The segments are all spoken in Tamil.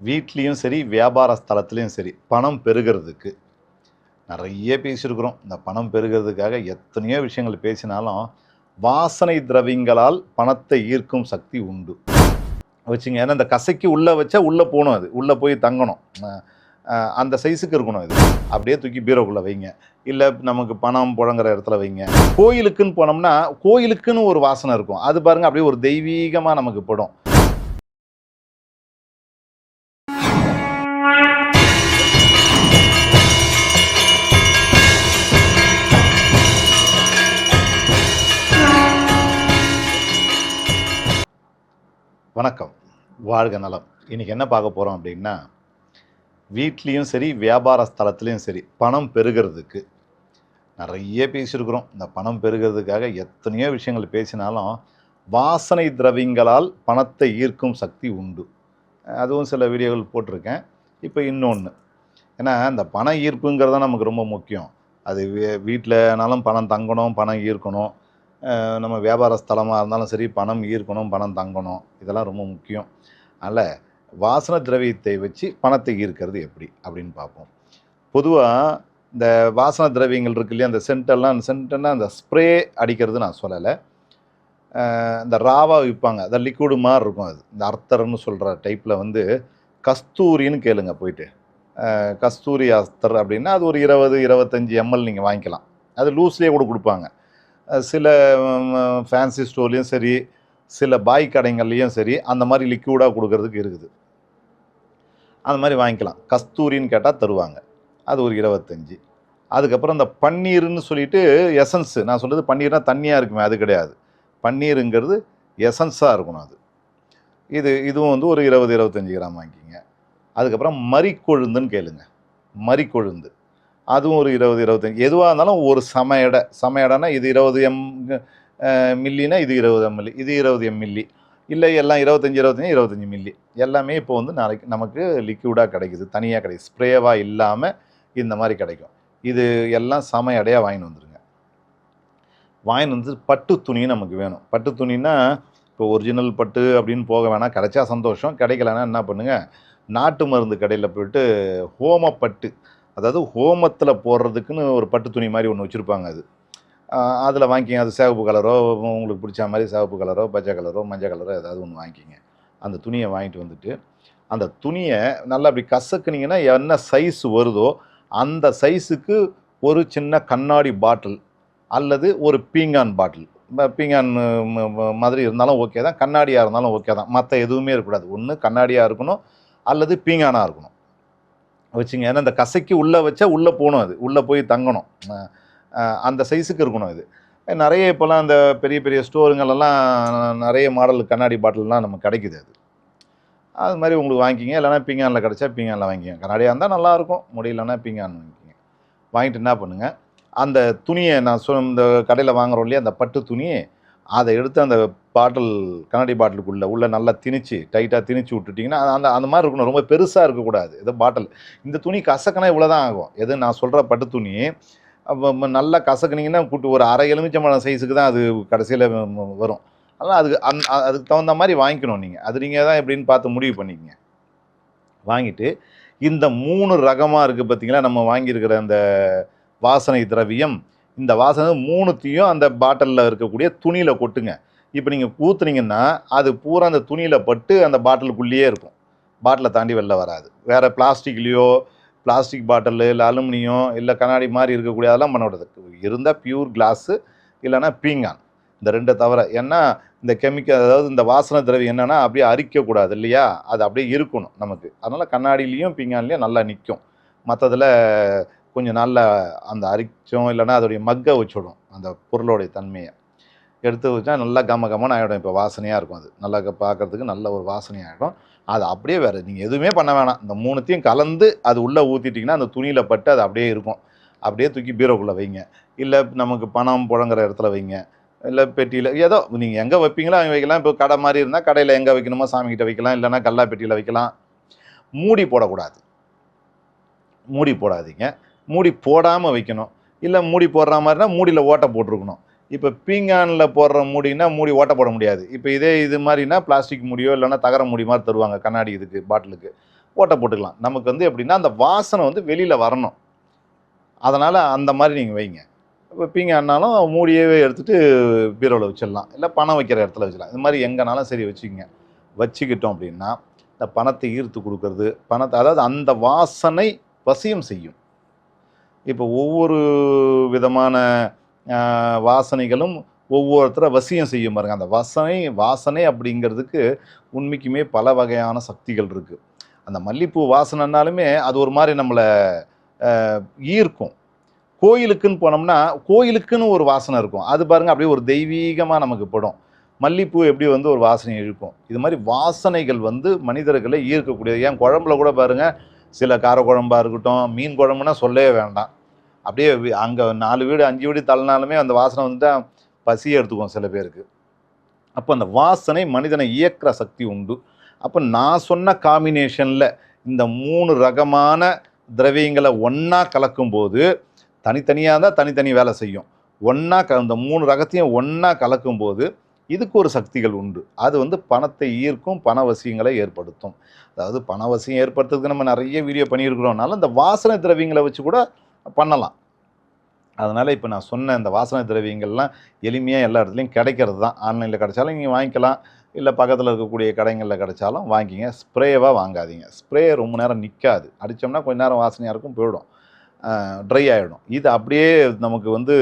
வீட்லேயும் சரி வியாபார ஸ்தலத்துலேயும் சரி பணம் பெருகிறதுக்கு நிறைய பேசியிருக்கிறோம். இந்த பணம் பெருகிறதுக்காக எத்தனையோ விஷயங்கள் பேசினாலும் வாசனை திரவியங்களால் பணத்தை ஈர்க்கும் சக்தி உண்டு. வச்சுங்க ஏன்னா இந்த கசைக்கு உள்ளே வச்சா உள்ளே போகணும் அது. உள்ளே போய் தங்கணும். அந்த சைஸுக்கு இருக்கணும் இது அப்படியே தூக்கி பீரோக்குள்ளே வைங்க. இல்லை நமக்கு பணம் புழங்குற இடத்துல வைங்க. கோயிலுக்குன்னு போனோம்னா கோயிலுக்குன்னு ஒரு வாசனை இருக்கும். அது பாருங்கள் அப்படியே ஒரு தெய்வீகமாக நமக்கு படும். வணக்கம். வாழ்க நலம். இன்னைக்கு என்ன பார்க்க போகிறோம் அப்படின்னா வீட்லேயும் சரி வியாபார ஸ்தலத்துலேயும் சரி பணம் பெருகிறதுக்கு நிறைய பேசியிருக்கிறோம். இந்த பணம் பெருகிறதுக்காக எத்தனையோ விஷயங்கள் பேசினாலும் வாசனை திரவியங்களால் பணத்தை ஈர்க்கும் சக்தி உண்டு. அதுவும் சில வீடியோகள் போட்டிருக்கேன். இப்போ இன்னொன்று ஏன்னா இந்த பண ஈர்ப்புங்கிறது தான் நமக்கு ரொம்ப முக்கியம். அது வீட்டிலனாலும் பணம் தங்கணும் பணம் ஈர்க்கணும். நம்ம வியாபார ஸ்தலமாக இருந்தாலும் சரி பணம் ஈர்க்கணும் பணம் தங்கணும் இதெல்லாம் ரொம்ப முக்கியம். அதனால் வாசன திரவியத்தை வச்சு பணத்தை ஈர்க்கிறது எப்படி அப்படின்னு பார்ப்போம். பொதுவாக இந்த வாசன திரவியங்கள் இருக்கு இல்லையா அந்த சென்டெல்லாம் சென்ட்னா அந்த ஸ்ப்ரே அடிக்கிறது நான் சொல்லலை. இந்த ராவா விற்பாங்க அந்த லிக்விடு மாதிரி இருக்கும் அது. இந்த அர்த்தர்னு சொல்கிற டைப்பில் வந்து கஸ்தூரின்னு கேளுங்க போயிட்டு. கஸ்தூரி அஸ்தர் அப்படின்னா அது ஒரு இருபது இருபத்தஞ்சி எம்எல் நீங்கள் வாங்கிக்கலாம். அது லூஸ்லேயே கூட கொடுப்பாங்க. சில ஃபேன்சி ஸ்டோர்லேயும் சரி சில பாய் கடைங்கள்லேயும் சரி அந்த மாதிரி லிக்யூடாக கொடுக்கறதுக்கு இருக்குது. அந்த மாதிரி வாங்கிக்கலாம். கஸ்தூரின்னு கேட்டால் தருவாங்க. அது ஒரு இருபத்தஞ்சி. அதுக்கப்புறம் இந்த பன்னீர்னு சொல்லிட்டு எசன்ஸு நான் சொல்கிறது பன்னீர்னால் தண்ணியாக இருக்குமே அது கிடையாது. பன்னீருங்கிறது எசன்ஸாக இருக்கணும் அது. இது இதுவும் வந்து ஒரு இருபது இருபத்தஞ்சி கிராம் வாங்கிக்கிங்க. அதுக்கப்புறம் மறிக்கொழுந்துன்னு கேளுங்க. மறிக்கொழுந்து. அதுவும் ஒரு இருபது இருபத்தஞ்சி. எதுவாக இருந்தாலும் ஒரு சம எடை. சம எடைனா இது இருபது எம் மில்லினா இது இருபது எம்எல்ஏ இது இருபது எம் மில்லி. இல்லை எல்லாம் இருபத்தஞ்சி இருபத்தஞ்சி இருபத்தஞ்சி மில்லி. எல்லாமே இப்போ வந்து நாளைக்கு நமக்கு லிக்யூடாக கிடைக்குது. தனியாக கிடைக்குது. ஸ்ப்ரேவாக இல்லாமல் இந்த மாதிரி கிடைக்கும். இது எல்லாம் சம எடையாக வாங்கிட்டு வந்துருங்க. வாங்கிட்டு வந்து பட்டு துணி நமக்கு வேணும். பட்டு துணின்னா இப்போ ஒரிஜினல் பட்டு அப்படின்னு போக வேணாம். கிடைச்சா சந்தோஷம். கிடைக்கலன்னா என்ன பண்ணுங்கள் நாட்டு மருந்து கடையில் போயிட்டு ஹோமப்பட்டு அதாவது ஹோமத்தில் போடுறதுக்குன்னு ஒரு பட்டு துணி மாதிரி ஒன்று வச்சுருப்பாங்க அது. அதில் வாங்கிக்கிங்க. அது சிவப்பு கலரோ உங்களுக்கு பிடிச்ச மாதிரி சிவப்பு கலரோ பச்சை கலரோ மஞ்சள் கலரோ ஏதாவது ஒன்று வாங்கிக்கிங்க. அந்த துணியை வாங்கிட்டு வந்துட்டு அந்த துணியை நல்லா அப்படி கசக்குனிங்கன்னா என்ன சைஸ் வருதோ அந்த சைஸுக்கு ஒரு சின்ன கண்ணாடி பாட்டில் அல்லது ஒரு பீங்கான் பாட்டில் பீங்கான் மாதிரி இருந்தாலும் ஓகே தான். கண்ணாடியாக இருந்தாலும் ஓகே தான். மற்ற எதுவுமே இருக்கக்கூடாது. ஒன்று கண்ணாடியாக இருக்கணும் அல்லது பீங்கானாக இருக்கணும். வச்சுங்க. ஏன்னா அந்த கசைக்கு உள்ளே வச்சா உள்ளே போகணும் அது. உள்ளே போய் தங்கணும். அந்த சைஸுக்கு இருக்கணும் இது. நிறைய இப்போல்லாம் அந்த பெரிய பெரிய ஸ்டோருங்களெல்லாம் நிறைய மாடல் கண்ணாடி பாட்டில்லாம் நமக்கு கிடைக்குது அது. அது மாதிரி உங்களுக்கு வாங்கிக்கிங்க. இல்லைனா பீங்கானில் கிடச்சா பீங்கானில் வாங்கிக்கோங்க. கண்ணாடியாக இருந்தால் நல்லாயிருக்கும். முடியலன்னா பீங்கான் வாங்கிக்கிங்க. வாங்கிட்டு என்ன பண்ணுங்கள் அந்த துணியை நான் சொன்ன இந்த கடையில் வாங்குறோம் இல்லையா அந்த பட்டு துணியை அதை எடுத்து அந்த பாட்டில் கண்ணாடி பாட்டிலுக்குள்ளே உள்ள நல்லா திணிச்சு டைட்டாக திணிச்சு விட்டுட்டிங்கன்னா அந்த அந்த மாதிரி இருக்கணும். ரொம்ப பெருசாக இருக்கக்கூடாது. இது பாட்டில். இந்த துணி கசக்கினா இவ்வளோ தான் ஆகும். எது நான் சொல்கிற பட்டு துணி நல்லா கசக்குனிங்கன்னா கூட்டு ஒரு அரை எலுமிச்சம்பழம் சைஸுக்கு தான் அது கடைசியில் வரும். அதனால் அதுக்கு அந் அதுக்கு தகுந்த மாதிரி வாங்கிக்கணும் நீங்கள் அது நீங்கள் தான் எப்படின்னு பார்த்து முடிவு பண்ணிக்கங்க. வாங்கிட்டு இந்த மூணு ரகமாக இருக்குது பார்த்தீங்களா? நம்ம வாங்கியிருக்கிற அந்த வாசனை திரவியம். இந்த வாசனை மூணுத்தையும் அந்த பாட்டிலில் இருக்கக்கூடிய துணியில் கொட்டுங்க. இப்போ நீங்கள் ஊற்றுனீங்கன்னா அது பூரா அந்த துணியில் பட்டு அந்த பாட்டிலுக்குள்ளேயே இருக்கும். பாட்டிலை தாண்டி வெளில வராது. வேறு பிளாஸ்டிக்லேயோ பிளாஸ்டிக் பாட்டில் இல்லை அலுமினியம் இல்லை கண்ணாடி மாதிரி இருக்கக்கூடிய அதெல்லாம் பண்ணக்கூடாது இருந்தால் பியூர் கிளாஸு இல்லைன்னா பீங்கான். இந்த ரெண்டை தவிர ஏன்னா இந்த கெமிக்கல் அதாவது இந்த வாசனை திரவி என்னென்னா அப்படியே அரிக்கக்கூடாது இல்லையா? அது அப்படியே இருக்கணும் நமக்கு. அதனால் கண்ணாடியிலையும் பீங்கான்லேயும் நல்லா நிற்கும் மற்றதில் கொஞ்சம் நல்லா அந்த அரிச்சோம் இல்லைன்னா அதோடைய மக்கை வச்சுடும் அந்த பொருளோடைய தன்மையை. எடுத்து வச்சா நல்லா கம கமன்னு ஆகிடும் இப்போ வாசனையாக இருக்கும் அது. நல்லா பார்க்குறதுக்கு நல்ல ஒரு வாசனையாகிடும் அது அப்படியே வேறு நீங்கள் எதுவுமே பண்ண வேணாம். இந்த மூணுத்தையும் கலந்து அது உள்ளே ஊற்றிட்டிங்கன்னா அந்த துணியில் பட்டு அது அப்படியே இருக்கும். அப்படியே தூக்கி பீரோக்குள்ளே வைங்க. இல்லை நமக்கு பணம் புழங்குற இடத்துல வைங்க. இல்லை பெட்டியில் ஏதோ நீங்கள் எங்கே வைப்பீங்களோ அங்கே வைக்கலாம். இப்போ கடை மாதிரி இருந்தால் கடையில் எங்கே வைக்கணுமோ சாமிக்கிட்ட வைக்கலாம். இல்லைன்னா கல்லா பெட்டியில் வைக்கலாம். மூடி போடக்கூடாது. மூடி போடாதீங்க. மூடி போடாமல் வைக்கணும். இல்லை மூடி போடுற மாதிரினா மூடியில் ஓட்டை போட்டிருக்கணும். இப்போ பீங்கானில் போடுற மூடினா மூடி ஓட்ட போட முடியாது. இப்போ இதே இது மாதிரினா பிளாஸ்டிக் மூடியோ இல்லைன்னா தகர மூடி மாதிரி தருவாங்க கண்ணாடி இதுக்கு பாட்டிலுக்கு. ஓட்ட போட்டுக்கலாம். நமக்கு வந்து எப்படின்னா அந்த வாசனை வந்து வெளியில் வரணும். அதனால் அந்த மாதிரி நீங்கள் வைங்க. இப்போ பீங்கானாலும் மூடியவே எடுத்துகிட்டு பீரோவில் வச்சிடலாம். இல்லை பணம் வைக்கிற இடத்துல வச்சிடலாம். இது மாதிரி எங்கேனாலும் சரி வச்சுக்கோங்க. வச்சுக்கிட்டோம் அப்படின்னா இந்த பணத்தை ஈர்த்து கொடுக்கறது பணத்தை அதாவது அந்த வாசனை வசியம் செய்யும். இப்போ ஒவ்வொரு விதமான வாசனைகளும் ஒவ்வொருத்தரை வசியம் செய்யும் பாருங்க. அந்த வாசனை வாசனை அப்படிங்கிறதுக்கு உண்மைக்குமே பல வகையான சக்திகள் இருக்குது அந்த மல்லிப்பூ வாசனைனாலுமே அது ஒரு மாதிரி நம்மளை ஈர்க்கும். கோயிலுக்குன்னு போனோம்னா கோயிலுக்குன்னு ஒரு வாசனை இருக்கும். அது பாருங்க அப்படியே ஒரு தெய்வீகமாக நமக்கு படும். மல்லிப்பூ எப்படி வந்து ஒரு வாசனை இழுக்கும்? இது மாதிரி வாசனைகள் வந்து மனிதர்களை ஈர்க்கக்கூடியது. ஏன் குழம்புல கூட பாருங்க சில கார இருக்கட்டும் மீன் குழம்புனா சொல்லவே வேண்டாம். அப்படியே அங்கே நாலு வீடு அஞ்சு வீடு தள்ளினாலுமே அந்த வாசனை வந்து பசியை எடுத்துக்கும் சில பேருக்கு. அப்போ அந்த வாசனை மனிதனை இயக்கிற சக்தி உண்டு. அப்போ நான் சொன்ன காம்பினேஷனில் இந்த மூணு ரகமான திரவியங்களை ஒன்றா கலக்கும்போது தனித்தனியாக தான் தனித்தனி வேலை செய்யும். ஒன்றா க இந்த மூணு ரகத்தையும் ஒன்றா கலக்கும்போது இதுக்கு ஒரு சக்திகள் உண்டு. அது வந்து பணத்தை ஈர்க்கும் பணவசியங்களை ஏற்படுத்தும். அதாவது பணவசியம் ஏற்படுத்துறதுக்கு நம்ம நிறைய வீடியோ பண்ணியிருக்கிறோம்னால இந்த வாசனை திரவியங்களை வச்சு கூட பண்ணலாம். அதனால் இப்போ நான் சொன்ன இந்த வாசனை திரவியங்கள்லாம் எளிமையாக எல்லா இடத்துலையும் கிடைக்கிறது தான். ஆன்லைனில் கிடைச்சாலும் நீங்கள் வாங்கிக்கலாம். இல்லை பக்கத்தில் இருக்கக்கூடிய கடைகளில் கிடைச்சாலும் வாங்கிங்க. ஸ்ப்ரேவாக வாங்காதீங்க. ஸ்ப்ரே ரொம்ப நேரம் நிற்காது அடித்தோம்னா கொஞ்ச நேரம் வாசனையாக இருக்கும் போயிடும். ட்ரை ஆகிடும் இது அப்படியே நமக்கு வந்து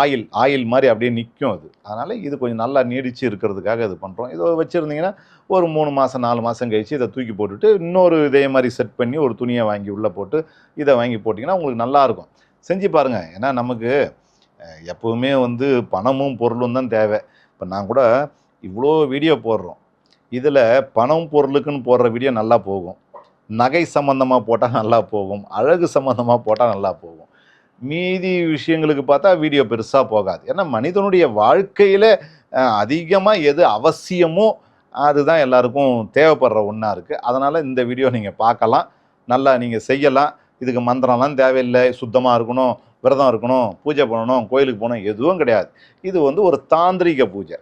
ஆயில் ஆயில் மாதிரி அப்படியே நிற்கும் அது. அதனால் இது கொஞ்சம் நல்லா நீடித்து இருக்கிறதுக்காக இது பண்ணுறோம் இதை வச்சுருந்தீங்கன்னா ஒரு மூணு மாதம் நாலு மாதம் கழிச்சு இதை தூக்கி போட்டுட்டு இன்னொரு இதே மாதிரி செட் பண்ணி ஒரு துணியை வாங்கி உள்ளே போட்டு இதை வாங்கி போட்டிங்கன்னா உங்களுக்கு நல்லாயிருக்கும் செஞ்சு பாருங்கள் ஏன்னா நமக்கு எப்போவுமே வந்து பணமும் பொருளும் தான் தேவை. இப்போ நான் கூட இவ்வளோ வீடியோ போடுறோம். இதில் பணம் பொருளுக்குன்னு போடுற வீடியோ நல்லா போகும். நகை சம்மந்தமாக போட்டால் நல்லா போகும். அழகு சம்மந்தமாக போட்டால் நல்லா போகும். மீதி விஷயங்களுக்கு பார்த்தா வீடியோ பெருசாக போகாது. ஏன்னா மனிதனுடைய வாழ்க்கையில் அதிகமாக எது அவசியமோ அதுதான் எல்லாருக்கும் தேவைப்படுற ஒன்றா இருக்குது அதனால் இந்த வீடியோ நீங்கள் பார்க்கலாம். நல்லா நீங்கள் செய்யலாம். இதுக்கு மந்திரம்லாம் தேவையில்லை. சுத்தமாக இருக்கணும். விரதம் இருக்கணும். பூஜை பண்ணணும். கோயிலுக்கு போகணும். எதுவும் கிடையாது. இது வந்து ஒரு தாந்திரிக பூஜை.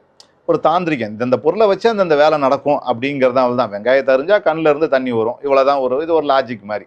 ஒரு தாந்திரிகம். இந்தந்த பொருளை வச்சு அந்தந்த வேலை நடக்கும் அப்படிங்கிறது தான் தான் வெங்காயத்தை அறிஞ்சால் கண்ணில் இருந்து தண்ணி வரும். இவ்வளோ தான் ஒரு இது ஒரு லாஜிக் மாதிரி.